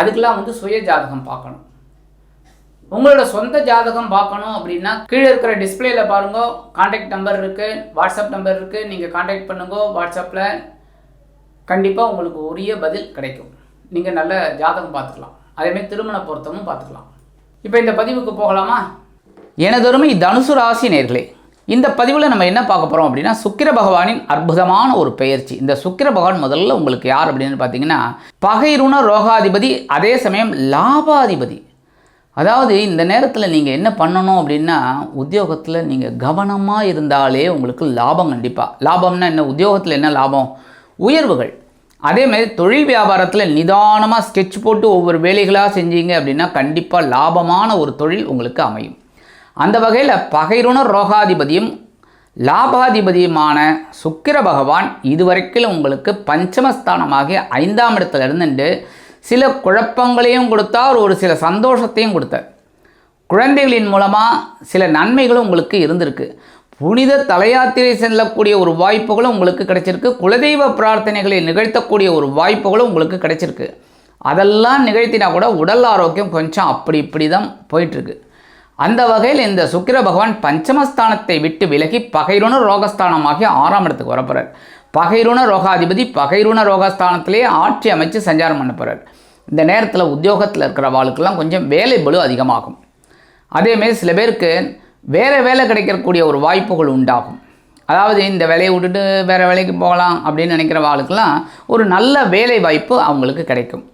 அதுக்கெல்லாம் வந்து சுய ஜாதகம் பார்க்கணும். உங்களோட சொந்த ஜாதகம் பார்க்கணும் அப்படின்னா கீழே இருக்கிற டிஸ்பிளேல பாருங்க. காண்டாக்ட் நம்பர் இருக்குது வாட்ஸ்அப் நம்பர் இருக்குது நீங்கள் காண்டாக்ட் பண்ணுங்க வாட்ஸ்அப்பில் கண்டிப்பாக உங்களுக்கு உரிய பதில் கிடைக்கும். நீங்கள் நல்ல ஜாதகம் பார்த்துக்கலாம். அதேமாதிரி திருமண பொருத்தமும் பார்த்துக்கலாம். இப்போ இந்த பதிவுக்கு போகலாமா? எனதொருமை தனுசு ராசி நேர்களே இந்த பதிவில் நம்ம என்ன பார்க்க போகிறோம் அப்படின்னா சுக்கிர பகவானின் அற்புதமான ஒரு பெயர்ச்சி. இந்த சுக்கிர பகவான் முதல்ல உங்களுக்கு யார் அப்படின்னு பார்த்தீங்கன்னா பகைருண ரோகாதிபதி அதே சமயம் லாபாதிபதி. அதாவது இந்த நேரத்தில் நீங்கள் என்ன பண்ணணும் அப்படின்னா உத்தியோகத்தில் நீங்கள் கவனமாக இருந்தாலே உங்களுக்கு லாபம் கண்டிப்பாக லாபம்னா என்ன? உத்தியோகத்தில் என்ன லாபம்? உயர்வுகள். அதேமாதிரி தொழில் வியாபாரத்தில் நிதானமாக ஸ்கெட்ச் போட்டு ஒவ்வொரு வேலைகளாக செஞ்சீங்க அப்படின்னா கண்டிப்பாக லாபமான ஒரு தொழில் உங்களுக்கு அமையும். அந்த வகையில் பகைருண ரோகாதிபதியும் லாபாதிபதியுமான சுக்கிர பகவான் இதுவரைக்கும் உங்களுக்கு பஞ்சமஸ்தானமாகிய ஐந்தாம் இடத்துல இருந்துட்டு சில குழப்பங்களையும் கொடுத்தார் ஒரு சில சந்தோஷத்தையும் கொடுத்தார். குழந்தைகளின் மூலமாக சில நன்மைகளும் உங்களுக்கு இருந்திருக்கு. புனித தலையாத்திரை செல்லக்கூடிய ஒரு வாய்ப்புகளும் உங்களுக்கு கிடைச்சிருக்கு. குலதெய்வ பிரார்த்தனைகளை நிகழ்த்தக்கூடிய ஒரு வாய்ப்புகளும் உங்களுக்கு கிடைச்சிருக்கு. அதெல்லாம் நிகழ்த்தினா கூட உடல் ஆரோக்கியம் கொஞ்சம் அப்படி இப்படி தான் போயிட்டுருக்கு அந்த வகையில் இந்த சுக்கிர பகவான் பஞ்சமஸ்தானத்தை விட்டு விலகி பகைருண ரோகஸ்தானமாகி ஆறாம் இடத்துக்கு வரப்போகிறார் பகைருண ரோகாதிபதி பகைருண ரோகஸ்தானத்திலேயே ஆட்சி அமைச்சு சஞ்சாரம் பண்ண போகிறார் இந்த நேரத்தில் உத்தியோகத்தில் இருக்கிற வாழ்க்கெல்லாம் கொஞ்சம் வேலை பலு அதிகமாகும். அதேமாரி சில பேருக்கு வேறு வேலை கிடைக்கக்கூடிய ஒரு வாய்ப்புகள் உண்டாகும். அதாவது இந்த வேலையை விட்டுட்டு வேறு வேலைக்கு போகலாம் அப்படின்னு நினைக்கிற வாழ்க்கெல்லாம் ஒரு நல்ல வேலை வாய்ப்பு அவங்களுக்கு கிடைக்கும்.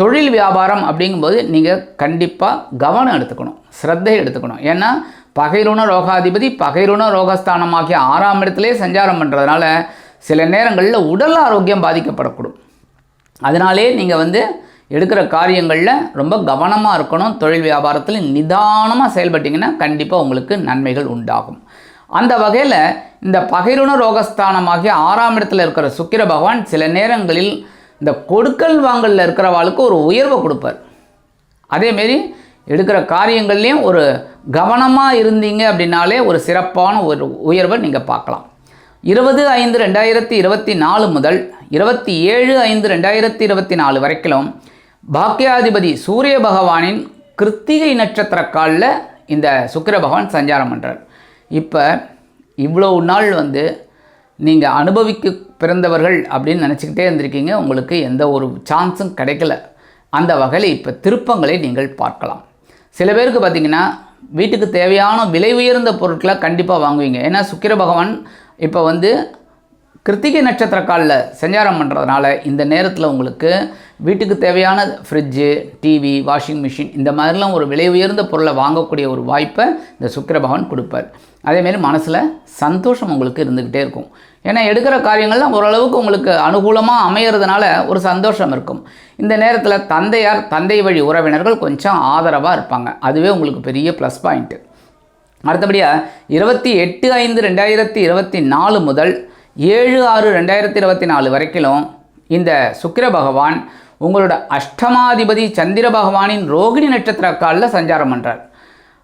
தொழில் வியாபாரம் அப்படிங்கும்போது நீங்கள் கண்டிப்பாக கவனம் எடுத்துக்கணும் ஸ்ரத்தை எடுத்துக்கணும். ஏன்னா பகைருண ரோகாதிபதி பகைருண ரோகஸ்தானமாகிய ஆறாம் இடத்துலேயே சஞ்சாரம் பண்ணுறதுனால சில நேரங்களில் உடல் ஆரோக்கியம் பாதிக்கப்படக்கூடும். அதனாலே நீங்கள் வந்து எடுக்கிற காரியங்களில் ரொம்ப கவனமாக இருக்கணும். தொழில் வியாபாரத்தில் நிதானமாக செயல்பட்டிங்கன்னா கண்டிப்பாக உங்களுக்கு நன்மைகள் உண்டாகும். அந்த வகையில் இந்த பகைருண ரோகஸ்தானமாகிய ஆறாம் இடத்துல இருக்கிற சுக்கிர பகவான் சில நேரங்களில் இந்த கொடுக்கல் வாங்கலில் இருக்கிறவாளுக்கு ஒரு உயர்வை கொடுப்பார். அதேமாரி எடுக்கிற காரியங்கள்லேயும் ஒரு கவனமாக இருந்தீங்க அப்படின்னாலே ஒரு சிறப்பான ஒரு உயர்வை நீங்கள் பார்க்கலாம். இருபது ஐந்து ரெண்டாயிரத்தி இருபத்தி நாலு முதல் இருபத்தி ஏழு ஐந்து ரெண்டாயிரத்தி இருபத்தி நாலு வரைக்கும் பாக்கியாதிபதி சூரிய பகவானின் கிருத்திகை நட்சத்திர காலில் இந்த சுக்கிர பகவான் சஞ்சாரம் பண்ணுறார் இப்போ இவ்வளோ நாள் வந்து நீங்கள் அனுபவிக்க பிறந்தவர்கள் அப்படின்னு நினச்சிக்கிட்டே இருந்திருக்கீங்க. உங்களுக்கு எந்த ஒரு சான்ஸும் கிடைக்கல. அந்த வகையில் இப்போ திருப்பங்களை நீங்கள் பார்க்கலாம். சில பேருக்கு பார்த்தீங்கன்னா வீட்டுக்கு தேவையான விலை உயர்ந்த பொருட்களை கண்டிப்பாக வாங்குவீங்க. ஏன்னா சுக்கிர பகவான் இப்போ வந்து கிருத்திகை நட்சத்திர காலில் சஞ்சாரம் பண்ணுறதுனால இந்த நேரத்தில் உங்களுக்கு வீட்டுக்கு தேவையான ஃப்ரிட்ஜு டிவி வாஷிங் மிஷின் இந்த மாதிரிலாம் ஒரு விலை உயர்ந்த பொருளை வாங்கக்கூடிய ஒரு வாய்ப்பை இந்த சுக்கிரபகவான் கொடுப்பார். அதேமாரி மனசில் சந்தோஷம் உங்களுக்கு இருந்துக்கிட்டே இருக்கும். ஏன்னா எடுக்கிற காரியங்கள்லாம் ஓரளவுக்கு உங்களுக்கு அனுகூலமாக அமையிறதுனால ஒரு சந்தோஷம் இருக்கும். இந்த நேரத்தில் தந்தையார் தந்தை வழி உறவினர்கள் கொஞ்சம் ஆதரவாக இருப்பாங்க. அதுவே உங்களுக்கு பெரிய ப்ளஸ் பாயிண்ட்டு அடுத்தபடியாக இருபத்தி எட்டு ஐந்து ரெண்டாயிரத்தி இருபத்தி நாலு முதல் ஏழு ஆறு ரெண்டாயிரத்தி இருபத்தி நாலு வரைக்கும் இந்த சுக்கிர பகவான் உங்களோட அஷ்டமாதிபதி சந்திர பகவானின் ரோகிணி நட்சத்திர காலில் சஞ்சாரம் பண்ணுறார்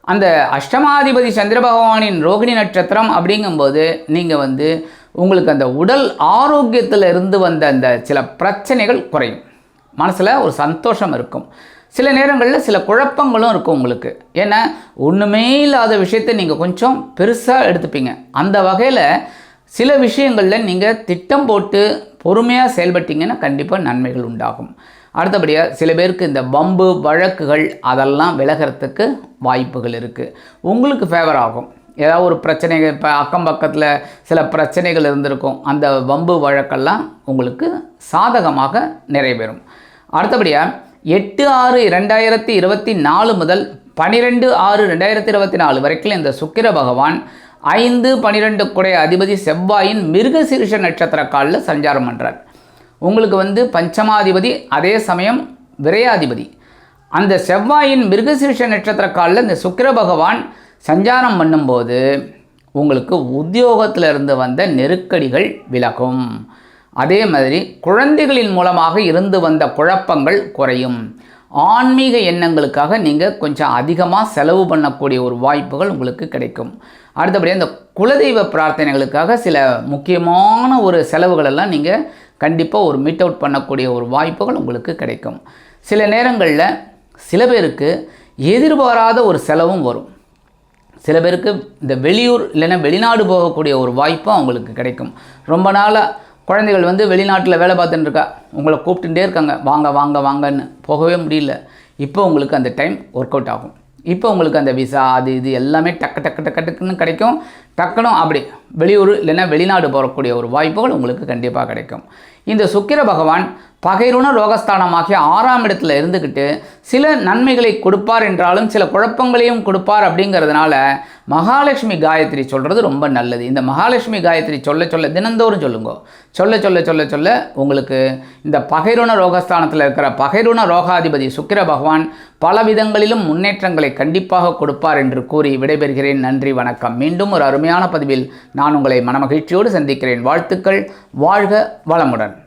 அந்த அஷ்டமாதிபதி சந்திர பகவானின் ரோகிணி நட்சத்திரம் அப்படிங்கும்போது நீங்கள் வந்து உங்களுக்கு அந்த உடல் ஆரோக்கியத்தில் இருந்து வந்த அந்த சில பிரச்சனைகள் குறையும். மனசில் ஒரு சந்தோஷம் இருக்கும். சில நேரங்களில் சில குழப்பங்களும் இருக்கும் உங்களுக்கு. ஏன்னா ஒன்றுமே இல்லாத விஷயத்தை நீங்கள் கொஞ்சம் பெருசாக எடுத்துப்பீங்க. அந்த வகையில் சில விஷயங்களில் நீங்கள் திட்டம் போட்டு பொறுமையாக செயல்பட்டீங்கன்னா கண்டிப்பாக நன்மைகள் உண்டாகும். அடுத்தபடியாக சில பேருக்கு இந்த பம்பு வழக்குகள் அதெல்லாம் விலகிறதுக்கு வாய்ப்புகள் இருக்குது உங்களுக்கு ஃபேவர் ஆகும். ஏதாவது ஒரு பிரச்சனைகள் இப்போ அக்கம் பக்கத்தில் சில பிரச்சனைகள் இருந்திருக்கும். அந்த வம்பு வழக்கெல்லாம் உங்களுக்கு சாதகமாக நிறைவேறும். அடுத்தபடியாக எட்டு ஆறு ரெண்டாயிரத்தி இருபத்தி நாலு முதல் பன்னிரெண்டு ஆறு ரெண்டாயிரத்தி இருபத்தி நாலு வரைக்கும் இந்த சுக்கிர பகவான் ஐந்து பன்னிரெண்டு குடைய அதிபதி செவ்வாயின் மிருகசீரிஷ நட்சத்திர காலில் சஞ்சாரம் பண்ணுறார் உங்களுக்கு வந்து பஞ்சமாதிபதி அதே சமயம் விரையாதிபதி. அந்த செவ்வாயின் மிருகசீரிஷ நட்சத்திர காலில் இந்த சுக்கிர பகவான் சஞ்சாரம் பண்ணும்போது உங்களுக்கு உத்தியோகத்தில் இருந்து வந்த நெருக்கடிகள் விலகும். அதே மாதிரி குழந்தைகளின் மூலமாக இருந்து வந்த குழப்பங்கள் குறையும். ஆன்மீக எண்ணங்களுக்காக நீங்கள் கொஞ்சம் அதிகமாக செலவு பண்ணக்கூடிய ஒரு வாய்ப்புகள் உங்களுக்கு கிடைக்கும். அடுத்தபடியாக இந்த குலதெய்வ பிரார்த்தனைகளுக்காக சில முக்கியமான ஒரு செலவுகளெல்லாம் நீங்கள் கண்டிப்பாக ஒரு மீட் அவுட் பண்ணக்கூடிய ஒரு வாய்ப்புகள் உங்களுக்கு கிடைக்கும். சில நேரங்களில் சில பேருக்கு எதிர்பாராத ஒரு செலவும் வரும். சில பேருக்கு இந்த வெளியூர் இல்லைன்னா வெளிநாடு போகக்கூடிய ஒரு வாய்ப்பும் அவங்களுக்கு கிடைக்கும். ரொம்ப நாளாக குழந்தைகள் வந்து வெளிநாட்டில் வேலை பார்த்துட்டு இருக்கா? உங்களை கூப்பிட்டுட்டே இருக்காங்க. வாங்க வாங்க வாங்கன்னு. போகவே முடியல. இப்போ உங்களுக்கு அந்த டைம் ஒர்க் அவுட் ஆகும். இப்போ உங்களுக்கு அந்த விசா அது இது எல்லாமே டக்கு டக்கு டக்கு டக்குன்னு கிடைக்கும். டக்குனும் அப்படி வெளியூர் இல்லைன்னா வெளிநாடு போகக்கூடிய ஒரு வாய்ப்புகள் உங்களுக்கு கண்டிப்பாக கிடைக்கும். இந்த சுக்கிர பகவான் பகைருண லோகஸ்தானமாகிய ஆறாம் இடத்துல இருந்துக்கிட்டு சில நன்மைகளை கொடுப்பார் என்றாலும் சில குழப்பங்களையும் கொடுப்பார் அப்படிங்கிறதுனால மகாலட்சுமி காயத்ரி சொல்கிறது ரொம்ப நல்லது. இந்த மகாலட்சுமி காயத்ரி சொல்ல சொல்ல தினந்தோறும் சொல்லுங்க. சொல்ல சொல்ல சொல்ல சொல்ல உங்களுக்கு இந்த பகைருண ரோகஸ்தானத்தில் இருக்கிற பகைருண ரோகாதிபதி சுக்கிர பகவான் பல விதங்களிலும் முன்னேற்றங்களை கண்டிப்பாக கொடுப்பார் என்று கூறி விடைபெறுகிறேன். நன்றி வணக்கம். மீண்டும் ஒரு அருமையான பதிவில் நான் உங்களை மனமகிழ்ச்சியோடு சந்திக்கிறேன். வாழ்த்துக்கள். வாழ்க வளமுடன்.